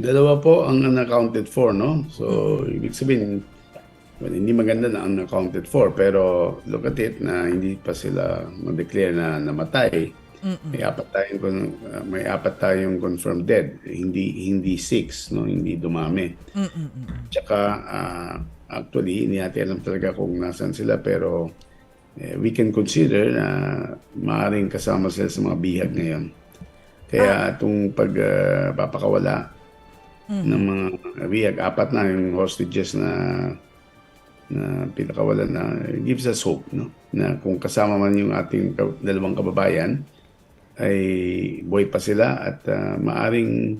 Dalawa po ang unaccounted for, no? So, ibig sabihin, well, hindi maganda na unaccounted for, pero look at it na hindi pa sila mag-declare na namatay. May apat tayong uh, may apat tayong confirmed dead, hindi hindi six, no? Hindi dumami. Tsaka ah, actually hindi natin alam talaga kung nasaan sila pero eh, we can consider na maaaring kasama sila sa mga bihag ngayon. Kaya itong pagpapakawala ng mga bihag, apat na yung hostages na na pinakawalan na gives us hope no? Na kung kasama man yung ating dalawang kababayan ay buhay pa sila at ah, maaring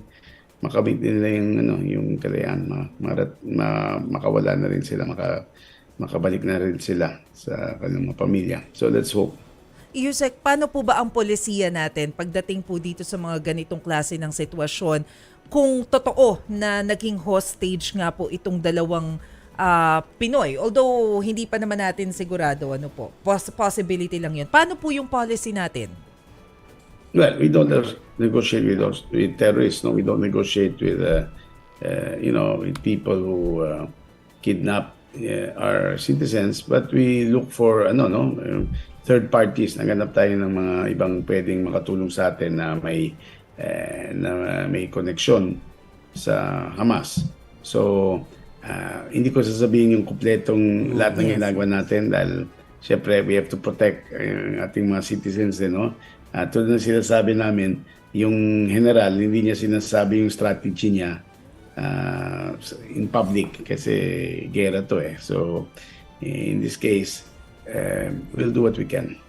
makamit din nila yung ano yung kalayaan ma, marat, ma, makawala na rin sila maka, makabalik na rin sila sa kanilang mga pamilya. So let's hope. Yusek, paano po ba ang polisiya natin pagdating po dito sa mga ganitong klase ng sitwasyon kung totoo na naging hostage nga po itong dalawang ah, Pinoy? Although hindi pa naman natin sigurado ano po, Poss- possibility lang yun. Paano po yung policy natin? Well, we don't uh, negotiate with those with terrorists. No, we don't negotiate with uh, uh, you know with people who uh, kidnap uh, our citizens. But we look for ano no uh, third parties. Naghanap tayo ng mga ibang pwedeng makatulong sa atin na may uh, na may connection sa Hamas. So uh, hindi ko sasabihin yung kumpletong lahat ng Yes. ginagawa natin dahil Siyempre, we have to protect ang ating mga citizens, eh, no? At tulad ng sinasabi namin, yung general, hindi niya sinasabi yung strategy niya ah, in public kasi gera to eh. So, in this case, eh, we'll do what we can.